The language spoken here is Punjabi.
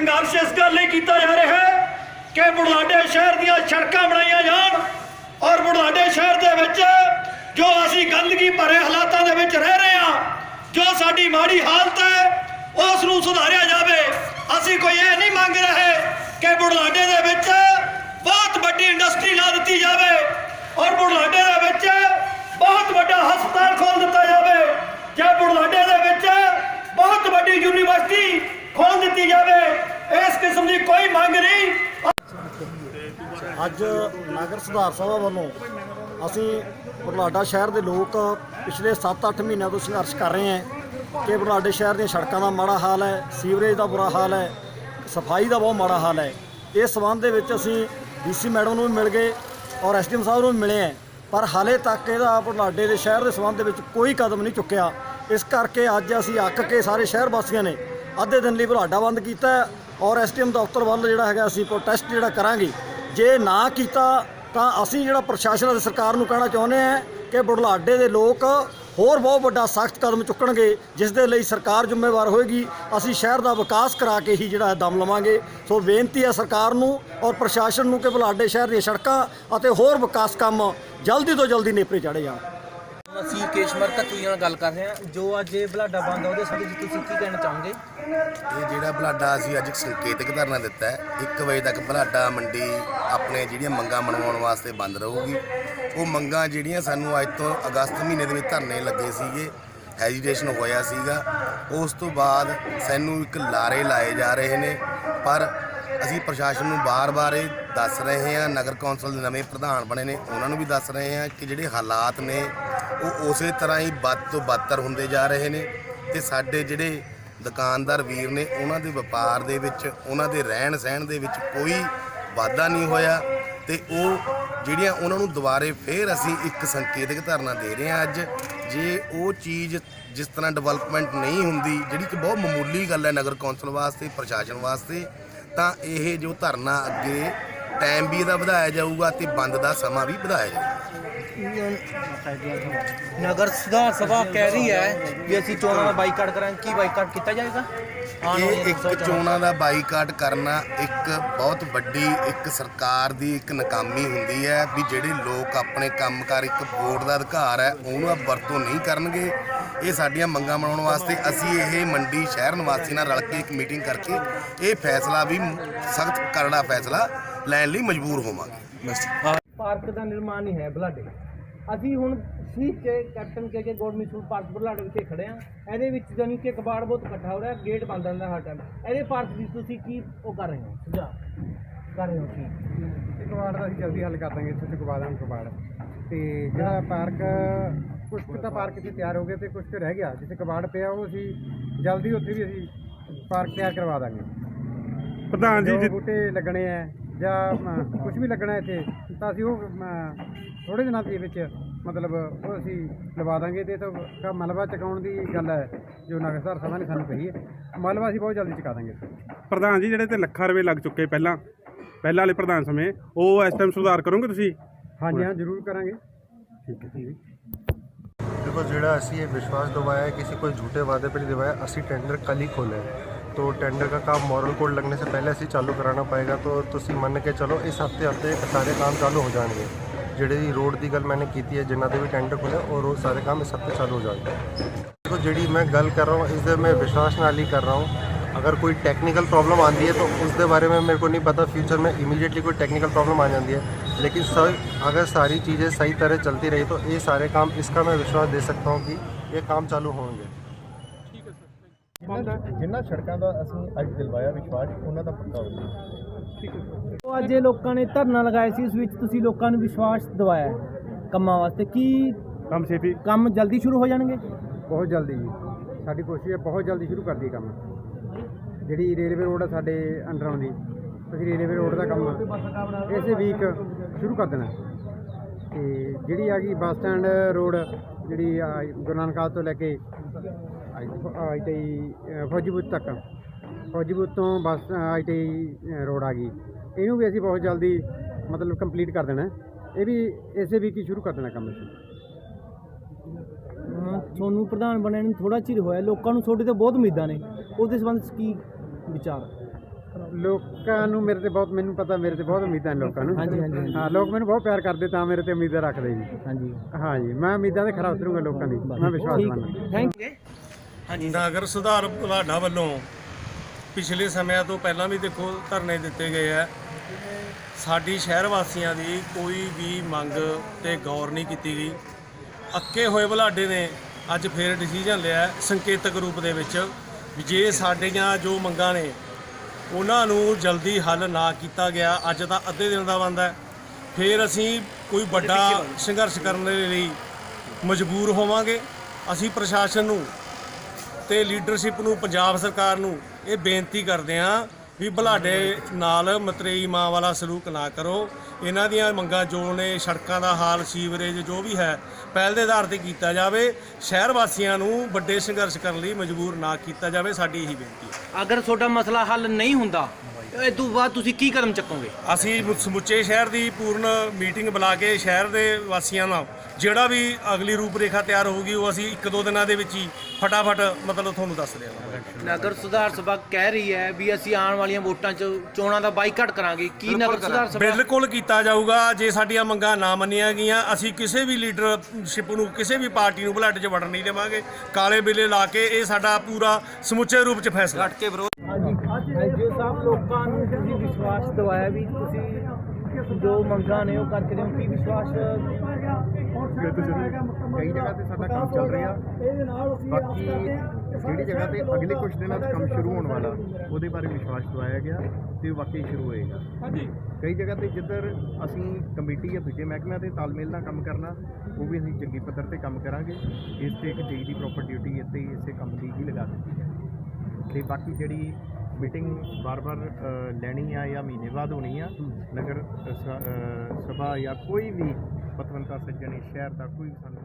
ਸੰਘਰਸ਼ ਇਸ ਗੱਲ ਲਈ ਕੀਤਾ ਜਾ ਰਿਹਾ ਹੈ ਕਿ ਬੁਢਲਾਡੇ ਸ਼ਹਿਰ ਦੀਆਂ ਸੜਕਾਂ ਬਣਾਈਆਂ ਜਾਣ ਔਰ ਬੁਢਲਾਡੇ ਸ਼ਹਿਰ ਦੇ ਵਿੱਚ ਜੋ ਅਸੀਂ ਗੰਦਗੀ ਭਰੇ ਹਾਲਾਤਾਂ ਦੇ ਵਿੱਚ ਰਹਿ ਰਹੇ ਹਾਂ, ਜੋ ਸਾਡੀ ਮਾੜੀ ਹਾਲਤ ਹੈ, ਉਸ ਨੂੰ ਸੁਧਾਰਿਆ ਜਾਵੇ। ਅਸੀਂ ਕੋਈ ਇਹ ਨਹੀਂ ਮੰਗ ਰਹੇ ਕਿ ਬੁਢਲਾਡੇ ਦੇ ਵਿੱਚ ਬਹੁਤ ਵੱਡੀ ਇੰਡਸਟਰੀ ਲਾ ਦਿੱਤੀ ਜਾਵੇ ਔਰ ਬੁਢਲਾਡੇ ਦੇ ਵਿੱਚ ਬਹੁਤ ਵੱਡਾ ਹਸਪਤਾਲ ਖੋਲ ਦਿੱਤਾ ਜਾਵੇ। ਜਾਂ ਬੁਢਲਾਡੇ ਦੇ ਵਿੱਚ ਬਹੁਤ ਵੱਡੀ ਯੂਨੀਵਰਸਿਟੀ ਖੋਲ ਦਿੱਤੀ ਜਾਵੇ ਕਿਸਮ ਦੀ ਕੋਈ ਮੰਗ ਨਹੀਂ। ਅੱਜ ਨਗਰ ਸੁਧਾਰ ਸਭਾ ਵੱਲੋਂ ਅਸੀਂ ਬਰਨਾਡਾ ਸ਼ਹਿਰ ਦੇ ਲੋਕ ਪਿਛਲੇ 7-8 ਮਹੀਨਿਆਂ ਤੋਂ ਸੰਘਰਸ਼ ਕਰ ਰਹੇ ਹਾਂ ਕਿ ਬਰਨਾਡੇ ਸ਼ਹਿਰ ਦੀਆਂ ਸੜਕਾਂ ਦਾ ਮਾੜਾ ਹਾਲ ਹੈ, ਸੀਵਰੇਜ ਦਾ ਬੁਰਾ ਹਾਲ ਹੈ, ਸਫ਼ਾਈ ਦਾ ਬਹੁਤ ਮਾੜਾ ਹਾਲ ਹੈ। ਇਸ ਸਬੰਧ ਦੇ ਵਿੱਚ ਅਸੀਂ ਡੀਸੀ ਮੈਡਮ ਨੂੰ ਵੀ ਮਿਲ ਗਏ ਔਰ ਐਸਡੀਐਮ ਸਾਹਿਬ ਨੂੰ ਵੀ ਮਿਲੇ ਹਾਂ। ਪਰ ਹਾਲੇ ਤੱਕ ਇਹਦਾ ਬਰਨਾਡੇ ਦੇ ਸ਼ਹਿਰ ਦੇ ਸਬੰਧ ਦੇ ਵਿੱਚ ਕੋਈ ਕਦਮ ਨਹੀਂ ਚੁੱਕਿਆ। ਇਸ ਕਰਕੇ ਅੱਜ ਅਸੀਂ ਅੱਕ ਕੇ ਸਾਰੇ ਸ਼ਹਿਰ ਵਾਸੀਆਂ ਨੇ ਅੱਧੇ ਦਿਨ ਲਈ ਬੁਲਾਡਾ ਬੰਦ ਕੀਤਾ ਔਰ ਐਸਡੀਐਮ ਦਫ਼ਤਰ ਵੱਲ ਜਿਹੜਾ ਹੈਗਾ ਅਸੀਂ ਪ੍ਰੋਟੈਸਟ ਜਿਹੜਾ ਕਰਾਂਗੇ, ਜੇ ਨਾ ਕੀਤਾ ਤਾਂ ਅਸੀਂ ਜਿਹੜਾ ਪ੍ਰਸ਼ਾਸਨ ਅਤੇ ਸਰਕਾਰ ਨੂੰ ਕਹਿਣਾ ਚਾਹੁੰਦੇ ਹਾਂ ਕਿ ਬੁਢਲਾਡੇ ਦੇ ਲੋਕ ਹੋਰ ਬਹੁਤ ਵੱਡਾ ਸਖਤ ਕਦਮ ਚੁੱਕਣਗੇ, ਜਿਸ ਦੇ ਲਈ ਸਰਕਾਰ ਜ਼ਿੰਮੇਵਾਰ ਹੋਏਗੀ। ਅਸੀਂ ਸ਼ਹਿਰ ਦਾ ਵਿਕਾਸ ਕਰਾ ਕੇ ਹੀ ਜਿਹੜਾ ਹੈ ਦਮ ਲਵਾਂਗੇ। ਸੋ ਬੇਨਤੀ ਹੈ ਸਰਕਾਰ ਨੂੰ ਔਰ ਪ੍ਰਸ਼ਾਸਨ ਨੂੰ ਕਿ ਬੁਢਲਾਡੇ ਸ਼ਹਿਰ ਦੀਆਂ ਸੜਕਾਂ ਅਤੇ ਹੋਰ ਵਿਕਾਸ ਕੰਮ ਜਲਦੀ ਤੋਂ ਜਲਦੀ ਨੇਪਰੇ ਚਾੜੇ ਜਾਣ। ਕੇਸ਼ਮਰ ਤਕਵੀਆਂ ਨਾਲ ਗੱਲ ਕਰ ਰਹੇ ਹਾਂ। ਜੋ ਅੱਜ ਇਹ ਬਲਾਡਾ ਬੰਦ ਆ, ਉਹਦੇ ਸੰਬੰਧ ਵਿੱਚ ਤੁਸੀਂ ਕੀ ਕਹਿਣਾ ਚਾਹੋਗੇ? ਇਹ ਜਿਹੜਾ ਬਲਾਡਾ ਅਸੀਂ ਅੱਜ ਸੰਕੇਤਕ ਧਰਨਾ ਦਿੱਤਾ ਹੈ 1 ਵਜੇ ਤੱਕ ਬਲਾਡਾ ਮੰਡੀ ਆਪਣੇ ਜਿਹੜੀਆਂ ਮੰਗਾਂ ਮਨਵਾਉਣ ਵਾਸਤੇ ਬੰਦ ਰਹੂਗੀ। ਉਹ ਮੰਗਾਂ ਜਿਹੜੀਆਂ ਸਾਨੂੰ ਅੱਜ ਤੋਂ ਅਗਸਤ ਮਹੀਨੇ ਦੇ ਵਿੱਚ ਧਰਨੇ ਲੱਗੇ ਸੀਗੇ ਹੈਜੀਟੇਸ਼ਨ ਹੋਇਆ ਸੀਗਾ। ਉਸ ਤੋਂ ਬਾਅਦ ਸਾਨੂੰ ਇੱਕ ਲਾਰੇ ਲਾਏ ਜਾ ਰਹੇ ਨੇ, ਪਰ ਅਸੀਂ ਪ੍ਰਸ਼ਾਸਨ ਨੂੰ ਬਾਰ-ਬਾਰ ਇਹ ਦੱਸ ਰਹੇ ਹਾਂ, ਨਗਰ ਕੌਂਸਲ ਦੇ ਨਵੇਂ ਪ੍ਰਧਾਨ ਬਣੇ ਨੇ, ਉਹਨਾਂ ਨੂੰ ਵੀ ਦੱਸ ਰਹੇ ਹਾਂ ਕਿ ਜਿਹੜੇ ਹਾਲਾਤ ਨੇ ਉਹ ਉਸੇ ਤਰ੍ਹਾਂ ਹੀ ਵੱਧ ਤੋਂ ਬਦਤਰ ਹੁੰਦੇ ਜਾ ਰਹੇ ਨੇ ਤੇ ਸਾਡੇ ਜਿਹੜੇ ਦੁਕਾਨਦਾਰ ਵੀਰ ਨੇ ਉਹਨਾਂ ਦੇ ਵਪਾਰ ਦੇ ਵਿੱਚ, ਉਹਨਾਂ ਦੇ ਰਹਿਣ ਸਹਿਣ ਦੇ ਵਿੱਚ ਕੋਈ ਵਾਧਾ ਨਹੀਂ ਹੋਇਆ ਤੇ ਉਹ ਜਿਹੜੀਆਂ ਉਹਨਾਂ ਨੂੰ ਦੁਬਾਰੇ ਫੇਰ ਅਸੀਂ ਇੱਕ ਸੰਕੇਤਕ ਧਰਨਾ ਦੇ ਰਹੇ ਹਾਂ ਅੱਜ, ਜੇ ਉਹ ਚੀਜ਼ ਜਿਸ ਤਰ੍ਹਾਂ ਡਿਵੈਲਪਮੈਂਟ ਨਹੀਂ ਹੁੰਦੀ, ਜਿਹੜੀ ਕਿ ਬਹੁਤ ਮਾਮੂਲੀ ਗੱਲ ਹੈ ਨਗਰ ਕੌਂਸਲ ਵਾਸਤੇ, ਪ੍ਰਸ਼ਾਸਨ ਵਾਸਤੇ, ਤਾਂ ਇਹ ਜੋ ਧਰਨਾ ਅੱਗੇ ਟਾਈਮ ਵੀ ਇਹਦਾ ਵਧਾਇਆ ਜਾਊਗਾ ਤੇ ਬੰਦ ਦਾ ਸਮਾਂ ਵੀ ਵਧਾਇਆ ਜਾਊਗਾ। ਨਗਰ ਸੁਧਾਰ ਸਭਾ ਕਹਿ ਰਹੀ ਹੈ ਵੀ ਅਸੀਂ ਚੋਣਾਂ ਦਾ ਬਾਈਕਾਟ ਕਰਾਂਗੇ। ਕੀ ਬਾਈਕਾਟ ਕੀਤਾ ਜਾਏਗਾ? ਇਹ ਇੱਕ ਚੋਣਾਂ ਦਾ ਬਾਈਕਾਟ ਕਰਨਾ ਇੱਕ ਬਹੁਤ ਵੱਡੀ ਇੱਕ ਸਰਕਾਰ ਦੀ ਇੱਕ ਨਾਕਾਮੀ ਹੁੰਦੀ ਹੈ ਵੀ ਜਿਹੜੇ ਲੋਕ ਆਪਣੇ ਕੰਮਕਾਰ ਇੱਕ ਵੋਟ ਦਾ ਅਧਿਕਾਰ ਹੈ ਉਹਨੂੰ ਵਰਤੋਂ ਨਹੀਂ ਕਰਨਗੇ। ਇਹ ਸਾਡੀਆਂ ਮੰਗਾਂ ਮਨਾਉਣ ਵਾਸਤੇ ਅਸੀਂ ਇਹ ਮੰਡੀ ਸ਼ਹਿਰ ਨਿਵਾਸੀ ਨਾਲ ਰਲ ਕੇ ਇੱਕ ਮੀਟਿੰਗ ਕਰਕੇ ਇਹ ਫੈਸਲਾ ਵੀ ਸਖਤ ਕਰੜਾ ਫੈਸਲਾ ਲੈਣ ਲਈ ਮਜਬੂਰ ਹੋਵਾਂਗੇ। ਪਾਰਕ ਦਾ ਨਿਰਮਾਣ ਨਹੀਂ ਹੈ ਬਲਾਡੇ। ਅਸੀਂ ਹੁਣ ਸੀਟ ਚ captain K K God ਮਿਸੂਰ park ਬਲਾਡੇ ਵਿੱਚ ਖੜੇ ਆ ਇਹਦੇ ਵਿੱਚ ਜਾਨੀ ਕਿ ਕਬਾੜ ਬਹੁਤ ਇਕੱਠਾ ਹੋ ਰਿਹਾ ਗੇਟ ਬੰਦ ਰਹਿੰਦਾ ਹਰ ਟਾਈਮ ਇਹਦੇ ਪਾਰਕ ਦੀ ਤੁਸੀਂ ਕੀ ਉਹ ਕਰ ਰਹੇ ਹੋ? ਸੁਝਾਅ ਕਰ ਰਹੇ ਹੋ ਕੀ? ਕਬਾੜ ਦਾ ਅਸੀਂ ਜਲਦੀ ਹੱਲ ਕਰ ਦਾਂਗੇ ਇੱਥੇ ਕਬਾੜ ਕਬਾੜ ਤੇ ਜਿਹੜਾ ਪਾਰਕ ਕੁਝ ਕੁ ਤਾਂ ਪਾਰਕ 'ਚ ਤਿਆਰ ਹੋ ਗਿਆ ਤੇ ਕੁਝ ਕੁ ਰਹਿ ਗਿਆ। ਜਿੱਥੇ ਕਬਾੜ ਪਿਆ ਉਹ ਅਸੀਂ ਜਲਦੀ ਉੱਥੇ ਵੀ ਅਸੀਂ ਪਾਰਕ ਤਿਆਰ ਕਰਵਾ ਦਾਂਗੇ। ਪ੍ਰਧਾਨ ਜਿ- ਬੂਟੇ ਲੱਗਣੇ ਆ। ਜਾਂ ਕੁਝ ਵੀ ਲੱਗਣਾ ਇੱਥੇ ਤਾਂ ਅਸੀਂ ਉਹ ਥੋੜੇ ਦਿਨਾਂ ਦੇ ਵਿੱਚ ਮਤਲਬ ਉਹ ਅਸੀਂ ਲਵਾ ਦਾਂਗੇ ਤੇ ਇਹ ਤੋਂ ਕਾ ਮਲਬਾ ਚਕਾਉਣ ਦੀ ਗੱਲ ਹੈ ਜੋ ਨਗਰਸਰ ਸਭਾ ਨੇ ਸਾਨੂੰ ਕਹੀ ਹੈ ਮਲਬਾ ਅਸੀਂ ਬਹੁਤ ਜਲਦੀ ਚਕਾ ਦਾਂਗੇ ਪ੍ਰਧਾਨ ਜੀ ਜਿਹੜੇ ਤੇ ਲੱਖਾਂ ਰੁਪਏ ਲੱਗ ਚੁੱਕੇ ਪਹਿਲਾਂ ਪਹਿਲਾਂ ਵਾਲੇ ਪ੍ਰਧਾਨ ਸਮੇਂ ਉਹ ਇਸ ਟਾਈਮ ਸੁਧਾਰ ਕਰੋਗੇ ਤੁਸੀਂ ਹਾਂਜੀ ਹਾਂ ਜ਼ਰੂਰ ਕਰਾਂਗੇ देखो ਜਿਹੜਾ ਅਸੀਂ ਇਹ ਵਿਸ਼ਵਾਸ ਦਿਵਾਇਆ है किसी कोई झूठे वादे पे नहीं दिवाया ਅਸੀਂ ਟੈਂਡਰ ਕੱਲ ਹੀ ਖੋਲ੍ਹਿਆ ਹੈ। तो टेंडर का काम मॉरल कोड लगने से पहले ਅਸੀਂ ਚਾਲੂ ਕਰਾਉਣਾ ਪਏਗਾ तो ਤੁਸੀਂ ਮੰਨ ਕੇ ਚਲੋ ਇਸ ਹਫ਼ਤੇ ਹਫ਼ਤੇ ਸਾਰੇ ਕੰਮ ਚਾਲੂ ਹੋ ਜਾਣਗੇ ਜਿਹੜੇ ਰੋਡ ਦੀ ਗੱਲ ਮੈਨੇ ਕੀਤੀ ਹੈ ਜਿਨ੍ਹਾਂ ਦੇ ਵੀ ਟੈਂਡਰ ਖੁੱਲੇ ਔਰ ਉਹ ਸਾਰੇ ਕੰਮ ਇਸ ਹਫ਼ਤੇ ਚਾਲੂ ਹੋ ਜਾਣਗੇ ਦੇਖੋ ਜਿਹੜੀ ਮੈਂ ਗੱਲ ਕਰ ਰਹਾ ਹਾਂ ਇਸ ਦੇ ਮੈਂ ਵਿਸ਼ਵਾਸ ਨਾਲ ਹੀ ਕਰ ਰਹਾ ਹਾਂ अगर कोई टेक्निकल प्रॉब्लम आती है तो उसके बारे में मेरे को नहीं पता फ्यूचर में इमीडिएटली कोई टेक्निकल प्रॉब्लम आ जाती है लेकिन सर अगर सारी चीज़ें सही तरह चलती रही तो ये सारे काम इसका मैं विश्वास दे सकता हूँ कि ये काम चालू होंगे ਜਿਨ੍ਹਾਂ ਸੜਕਾਂ ਦਾ ਅਸੀਂ ਅੱਜ ਦਿਲਵਾਇਆ ਵਿਸ਼ਵਾਸ ਉਹਨਾਂ ਦਾ ਪੱਕਾ ਹੋਊਗਾ। ਉਹ ਅੱਜ ਇਹ ਲੋਕਾਂ ਨੇ ਧਰਨਾ ਲਗਾਇਆ ਸੀ ਉਸ ਵਿੱਚ ਤੁਸੀਂ ਲੋਕਾਂ ਨੂੰ ਵਿਸ਼ਵਾਸ ਦਿਵਾਇਆ ਹੈ ਕੰਮਾਂ ਵਾਸਤੇ। ਕੀ ਕੰਮ ਛੇਤੀ। ਕੰਮ ਜਲਦੀ ਸ਼ੁਰੂ ਹੋ ਜਾਣਗੇ? ਬਹੁਤ ਜਲਦੀ ਜੀ। ਸਾਡੀ ਕੋਸ਼ਿਸ਼ ਹੈ ਬਹੁਤ ਜਲਦੀ ਸ਼ੁਰੂ ਕਰ ਦਈਏ ਕੰਮ। ਜਿਹੜੀ ਰੇਲਵੇ ਰੋਡ ਆ ਸਾਡੇ ਅੰਡਰ ਆਉਂਦੀ ਅਸੀਂ ਰੇਲਵੇ ਰੋਡ ਦਾ ਕੰਮ ਇਸੇ ਵੀਕ ਸ਼ੁਰੂ ਕਰ ਦੇਣਾ। ਤੇ ਜਿਹੜੀ ਆ ਗਈ ਬੱਸ ਸਟੈਂਡ ਰੋਡ ਜਿਹੜੀ ਆ ਗੁਰੂ ਨਾਨਕ ਤੋਂ ਲੈ ਕੇ ਆਈਟੀ ਫੌਜੀਬੂਤ ਤੱਕ। ਫੌਜੀਬੂਤ ਤੋਂ ਬੱਸ ਆਈਟੀ ਰੋਡ ਆ ਗਈ। ਇਹਨੂੰ ਵੀ ਅਸੀਂ ਬਹੁਤ ਜਲਦੀ ਮਤਲਬ ਕੰਪਲੀਟ ਕਰ ਦੇਣਾ। ਇਹ ਵੀ ਇਸੇ ਵੀਕ ਹੀ ਸ਼ੁਰੂ ਕਰ ਦੇਣਾ ਕੰਮ ਅਸੀਂ। ਤੁਹਾਨੂੰ ਪ੍ਰਧਾਨ ਬਣਨ ਨੂੰ ਥੋੜਾ ਚਿਰ ਹੋਇਆ। ਲੋਕਾਂ ਨੂੰ ਤੁਹਾਡੇ ਤੋਂ ਬਹੁਤ ਉਮੀਦਾਂ ਨੇ। ਉਹਦੇ ਸੰਬੰਧ ਕੀ ਵਿਚਾਰ? ਲੋਕਾਂ ਨੂੰ ਮੇਰੇ ਤੇ ਬਹੁਤ ਮੈਨੂੰ ਪਤਾ ਮੇਰੇ ਤੇ ਬਹੁਤ ਉਮੀਦਾਂ ਨੇ ਲੋਕਾਂ ਨੂੰ। ਹਾਂਜੀ, ਹਾਂਜੀ, ਹਾਂਜੀ। ਹਾਂ ਲੋਕ ਮੈਨੂੰ ਬਹੁਤ ਪਿਆਰ ਕਰਦੇ ਤਾਂ ਮੇਰੇ ਤੇ ਉਮੀਦਾਂ ਰੱਖਦੇ ਜੀ। ਹਾਂਜੀ। ਹਾਂ ਜੀ ਮੈਂ ਉਮੀਦਾਂ ਤੇ ਖਰਾ ਉਤਰੂੰਗਾ ਲੋਕਾਂ ਦੀ। ਮੈਂ ਵਿਸ਼ਵਾਸ ਮੰਨਦਾ ਥੈਂਕ ਯੂ ਨਗਰ ਸੁਧਾਰ ਬੁਲਾਡਾ ਵੱਲੋਂ ਪਿਛਲੇ ਸਮਿਆਂ ਤੋਂ ਪਹਿਲਾਂ ਵੀ ਦੇਖੋ ਧਰਨੇ ਦਿੱਤੇ ਗਏ ਆ। ਸਾਡੀ ਸ਼ਹਿਰ ਵਾਸੀਆਂ ਦੀ ਕੋਈ ਵੀ ਮੰਗ ਤੇ ਗੌਰ ਨਹੀਂ ਕੀਤੀ ਗਈ। ਅੱਕੇ ਹੋਏ ਬੁਲਾਡੇ ਨੇ ਅੱਜ ਫੇਰ ਡਿਸੀਜਨ ਲਿਆ ਸੰਕੇਤਕ ਰੂਪ ਦੇ ਵਿੱਚ ਵੀ ਜੇ ਸਾਡੀਆਂ ਜੋ ਮੰਗਾਂ ਨੇ ਉਹਨਾਂ ਨੂੰ ਜਲਦੀ ਹੱਲ ਨਾ ਕੀਤਾ ਗਿਆ ਅੱਜ ਤਾਂ ਅੱਧੇ ਦਿਨ ਦਾ ਬੰਦਾ ਹੈ। ਫਿਰ ਅਸੀਂ ਕੋਈ ਵੱਡਾ ਸੰਘਰਸ਼ ਕਰਨ ਦੇ ਲਈ ਮਜਬੂਰ ਹੋਵਾਂਗੇ। ਅਸੀਂ ਪ੍ਰਸ਼ਾਸਨ ਨੂੰ ਤੇ ਲੀਡਰਸ਼ਿਪ ਨੂੰ, ਪੰਜਾਬ ਸਰਕਾਰ ਨੂੰ ਇਹ ਬੇਨਤੀ ਕਰਦੇ ਹਾਂ ਵੀ ਬੁਲਾਡੇ ਨਾਲ ਮਤਰੇਈ ਮਾਂ ਵਾਲਾ ਸਲੂਕ ਨਾ ਕਰੋ। ਇਹਨਾਂ ਦੀਆਂ ਮੰਗਾਂ, ਜੋ ਨੇ ਸੜਕਾਂ ਦਾ ਹਾਲ, ਸੀਵਰੇਜ, ਜੋ ਵੀ ਹੈ, ਪਹਿਲ ਦੇ ਆਧਾਰ ਤੇ ਕੀਤਾ ਜਾਵੇ। ਸ਼ਹਿਰ ਵਾਸੀਆਂ ਨੂੰ ਵੱਡੇ ਸੰਘਰਸ਼ ਕਰਨ ਲਈ ਮਜਬੂਰ ਨਾ ਕੀਤਾ ਜਾਵੇ, ਸਾਡੀ ਇਹੀ ਬੇਨਤੀ ਹੈ। ਅਗਰ ਤੁਹਾਡਾ ਮਸਲਾ ਹੱਲ ਨਹੀਂ ਹੁੰਦਾ ਇਹ ਤੋਂ ਬਾਅਦ ਤੁਸੀਂ ਕੀ ਕਦਮ ਚੱਕੋਗੇ? ਅਸੀਂ ਸਮੁੱਚੇ ਸ਼ਹਿਰ ਦੀ ਪੂਰਨ ਮੀਟਿੰਗ ਬੁਲਾ ਕੇ ਸ਼ਹਿਰ ਦੇ ਵਾਸੀਆਂ ਨਾਲ ਜਿਹੜਾ ਵੀ ਅਗਲੀ ਰੂਪਰੇਖਾ ਤਿਆਰ ਹੋਊਗੀ ਉਹ ਅਸੀਂ ਇੱਕ ਦੋ ਦਿਨਾਂ ਦੇ ਵਿੱਚ ਹੀ ਫਟਾਫਟ ਮਤਲਬ ਤੁਹਾਨੂੰ ਦੱਸ ਦਿਆਂਗੇ। ਨਗਰ ਸੁਧਾਰ ਸਭਾ ਕਹਿ ਰਹੀ ਹੈ ਵੀ ਅਸੀਂ ਆਉਣ ਵਾਲੀਆਂ ਵੋਟਾਂ 'ਚ ਚੋਣਾਂ ਦਾ ਬਾਈਕਾਟ ਕਰਾਂਗੇ। ਕੀ ਨਗਰ ਸੁਧਾਰ ਸਭਾ? ਬਿਲਕੁਲ ਕੀਤਾ ਜਾਊਗਾ ਜੇ ਸਾਡੀਆਂ ਮੰਗਾਂ ਨਾ ਮੰਨੀਆਂ ਗਈਆਂ ਅਸੀਂ ਕਿਸੇ ਵੀ ਲੀਡਰਸ਼ਿਪ ਨੂੰ ਕਿਸੇ ਵੀ ਪਾਰਟੀ ਨੂੰ ਬੁਲਾਡੇ 'ਚ ਵੜਨ ਨਹੀਂ ਦੇਵਾਂਗੇ। ਕਾਲੇ ਬਿੱਲੇ ਲਾ ਕੇ ਇਹ ਸਾਡਾ ਪੂਰਾ ਸਮੁੱਚੇ ਰੂਪ 'ਚ ਫੈਸਲਾ। ਹਾਂਜੀ ਐਜੀਓ ਸਾਹਿਬ ਲੋਕਾਂ ਨੂੰ ਤੁਸੀਂ ਵਿਸ਼ਵਾਸ ਦਿਵਾਇਆ ਵੀ ਤੁਸੀਂ ਜੋ ਮੰਗਾਂ ਨੇ ਉਹ ਕਰਕੇ ਦਿਓ ਕੀ ਵਿਸ਼ਵਾਸ ਕਈ ਜਗ੍ਹਾ ਤੇ ਸਾਡਾ ਕੰਮ ਚੱਲ ਰਿਹਾ। ਬਾਕੀ ਜਿਹੜੀ ਜਗ੍ਹਾ ਤੇ ਅਗਲੇ ਕੁਝ ਦਿਨਾਂ 'ਚ ਕੰਮ ਸ਼ੁਰੂ ਹੋਣ ਵਾਲਾ ਉਹਦੇ ਬਾਰੇ ਵਿਸ਼ਵਾਸ ਦਵਾਇਆ ਗਿਆ ਤੇ ਉਹ ਵਾਕਈ ਸ਼ੁਰੂ ਹੋਏਗਾ। ਹਾਂਜੀ। ਕਈ ਜਗ੍ਹਾ ਤੇ ਜਿੱਧਰ ਅਸੀਂ ਕਮੇਟੀ ਜਾਂ ਦੂਜੇ ਮਹਿਕਮਿਆਂ ਦੇ ਤਾਲਮੇਲ ਨਾਲ ਕੰਮ ਕਰਨਾ ਉਹ ਵੀ ਅਸੀਂ ਚੰਗੀ ਪੱਧਰ ਤੇ ਕੰਮ ਕਰਾਂਗੇ। ਇਸ ਤੇ ਇੱਕ ਜੇਈ ਦੀ ਪ੍ਰੋਪਰ ਡਿਊਟੀ ਇੱਥੇ ਇਸੇ ਕੰਮ ਦੀ ਹੀ ਲਗਾ ਦਿੱਤੀ ਹੈ ਤੇ ਬਾਕੀ ਜਿਹੜੀ ਮੀਟਿੰਗ ਅ, ਲੈਣੀ ਆ ਜਾਂ ਮਹੀਨੇ ਬਾਅਦ ਹੋਣੀ ਆ। ਨਗਰ ਸਭਾ ਜਾਂ ਕੋਈ ਵੀ ਪਤਵੰਤਾ ਸੱਜਣ ਸ਼ਹਿਰ ਦਾ ਕੋਈ ਵੀ ਸਾਨੂੰ